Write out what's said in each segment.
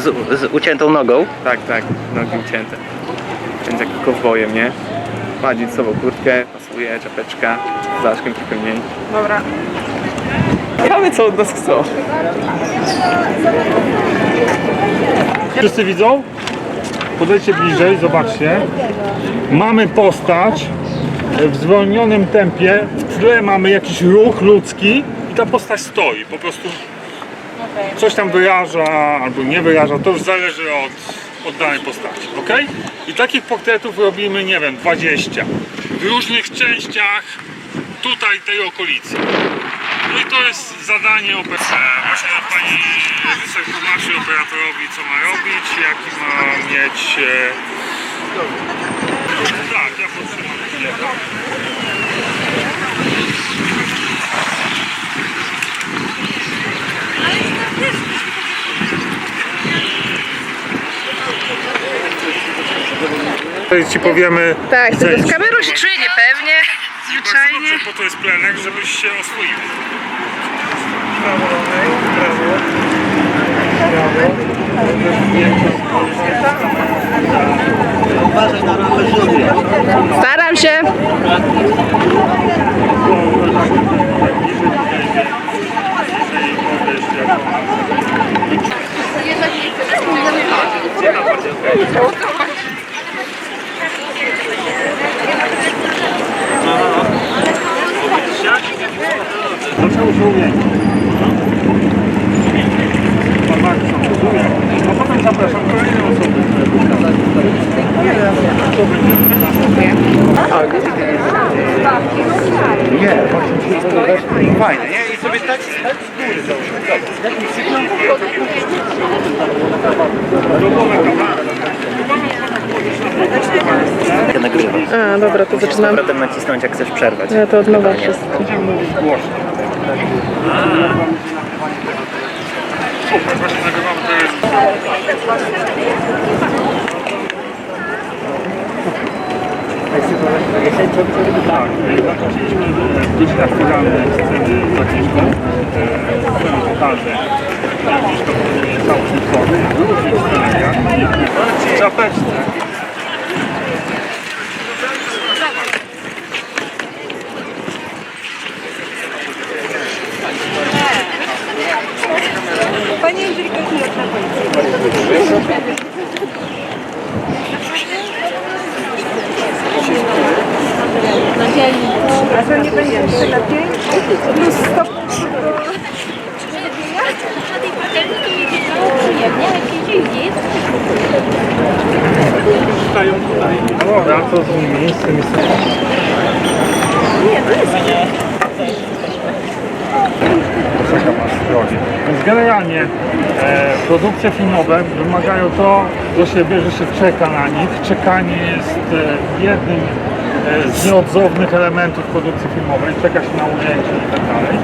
z, z uciętą nogą. Tak, tak, nogi ucięte. Więc jak kowbojem, nie? Ma jeansową kurtkę, pasuje, czapeczka, z trochę mniej. Dobra. Ciekawe co od nas chcą. Wszyscy widzą? Podejdźcie bliżej, zobaczcie. Mamy postać w zwolnionym tempie. W tle mamy jakiś ruch ludzki i ta postać stoi. Po prostu coś tam wyraża albo nie wyraża. To już zależy od, od danej postaci. ok? I takich portretów robimy, nie wiem, 20. W różnych częściach tutaj tej okolicy. No i to jest zadanie operatora. Właśnie pani reżyser tłumaczy operatorowi, co ma robić, jaki ma mieć... E... Tak, ja podtrzymam Tutaj ci powiemy... Tak, jest. z kamerą się czuję niepewnie, Bardzo zwyczajnie. dobrze, po to jest plener, żebyś się oswoił. Staram się. Zaczęło się umieć. Pan Przewoduje, a potem zapraszam kolejne osoby. Nie, właśnie się podobać. Fajne, nie? I sobie tak, tak z góry założyć. Jaki sygnał? Ja nagrywam. A, dobra, to Musisz z zaczynam. powrotem nacisnąć, jak chcesz przerwać. Ja to od nowa wszystko. Głośno. Super, właśnie nagrywamy to jest... Tak, zaczęliśmy gdzieś aktualne sceny z. E, Sceny pokażę. Różnych scenariach. W czapeczce. Pani już nie na policji. A to nie będzie lepiej? Plus 100 Dobra, to z miejscem jest... Czeka na stronie. Więc generalnie e, produkcje filmowe wymagają to do siebie, że się czeka na nich. Czekanie jest e, jednym e, z nieodzownych elementów produkcji filmowej. Czeka się na ujęcie i tak dalej.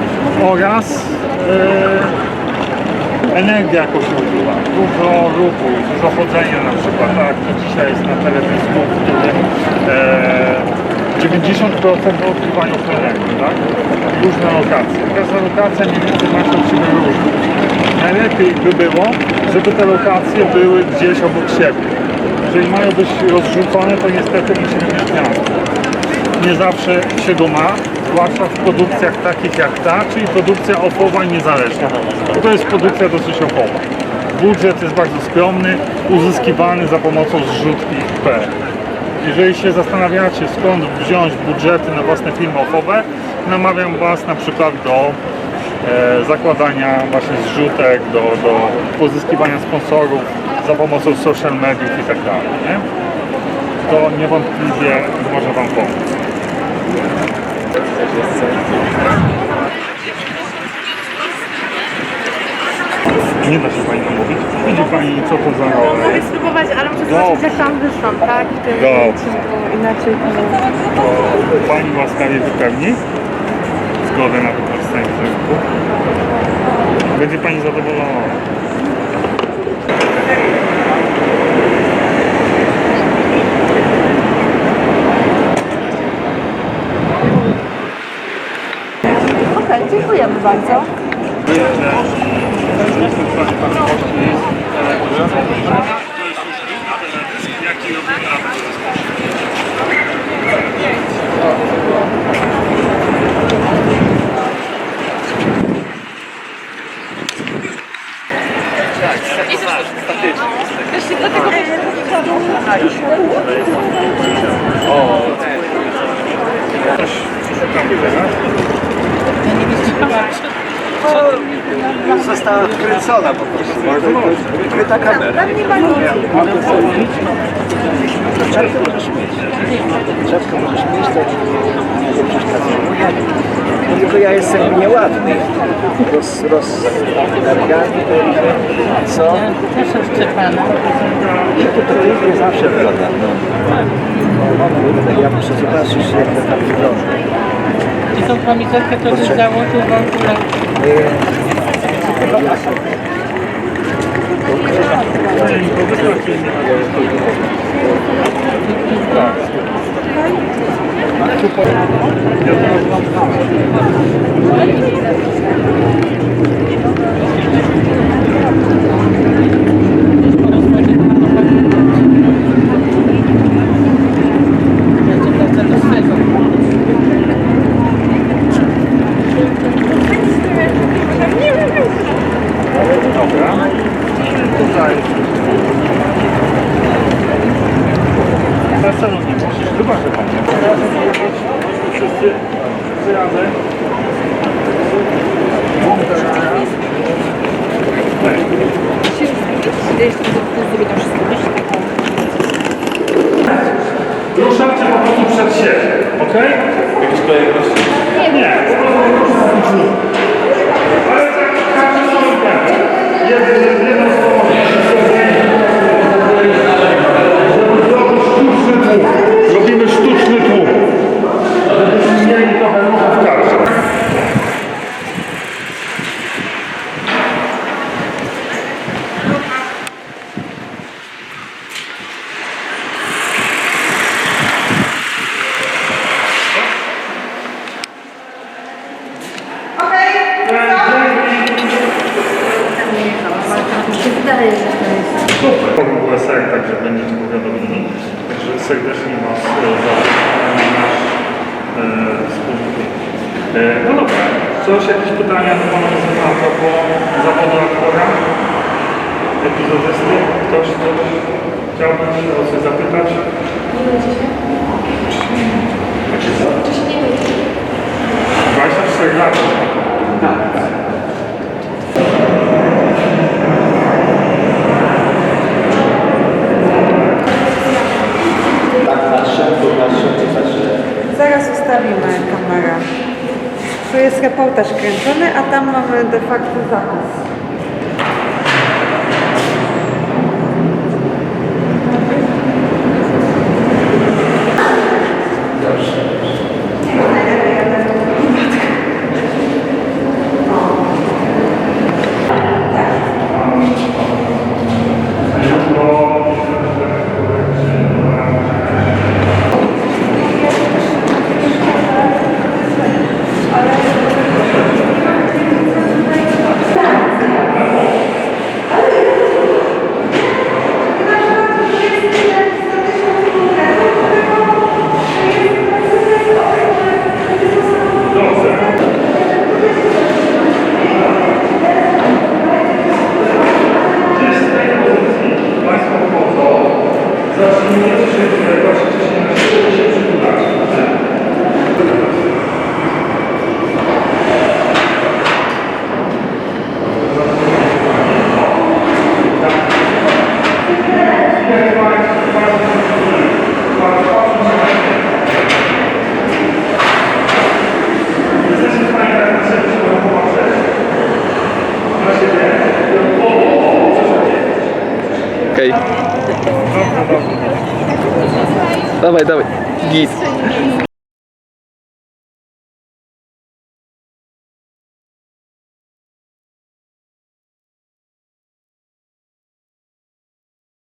Oraz e, energia, się używa. Dużo ruchu, dużo chodzenia na przykład, tak, to dzisiaj jest na teledysku, w którym e, 90% odgrywają plenery, tak? Różne lokacje. Każda lokacja mniej więcej ma się siebie różnić. Najlepiej by było, żeby te lokacje były gdzieś obok siebie. Jeżeli mają być rozrzucone, to niestety musimy mieć miasto. Nie zawsze się go ma, zwłaszcza w produkcjach takich jak ta, czyli produkcja ofowa i niezależna. To jest produkcja dosyć ofowa. Budżet jest bardzo skromny, uzyskiwany za pomocą zrzutki P. Jeżeli się zastanawiacie skąd wziąć budżety na własne filmy ofowe, namawiam Was na przykład do e, zakładania właśnie zrzutek, do, do pozyskiwania sponsorów za pomocą social mediów i tak dalej. Nie? To niewątpliwie może Wam pomóc. Nie da się Pani mówić. Widzi Pani, co to za role Mogę spróbować, ale muszę zobaczyć jak tam wyszłam, tak? Dobrze. inaczej to... To Pani łaskawie wypełni zgodę na wykorzystanie wizerunku. Będzie Pani zadowolona. Okej, dziękujemy bardzo. Coś po prostu. Wykryta kamera. Tam nie ma nic. Czapkę możesz mieć. Czapkę możesz mieć, to nie przeszkadza. No tylko ja jestem nieładny. Roz, roz co? I to to nie zawsze wygląda. No. Ja muszę zobaczyć, jak to tam wygląda. I tą kamizelkę to założył w ogóle. Swego. Dobra. Tutaj. Na salon nie musisz. Chyba, że Pani. Wszyscy. Wszyscy razem. Ruszajcie po prostu przed siebie, ok? Jakieś kolejności? Nie. Ale tak każdy sobie będzie. Jeden, także będziecie powiadomieni. Także serdecznie Was e, zapraszam na nasz e, wspólny. E, no dobra, coś, jakieś pytania do Pana Mecenas po zawodu aktora? Epizodysty? Ktoś, ktoś chciałby się o coś zapytać? Czy się nie 24 lata. Tak patrzę, to patrzę, to patrzę. Zaraz kamerę. Tu jest reportaż kręcony, a tam mamy de facto zapis. Давай, давай. Есть.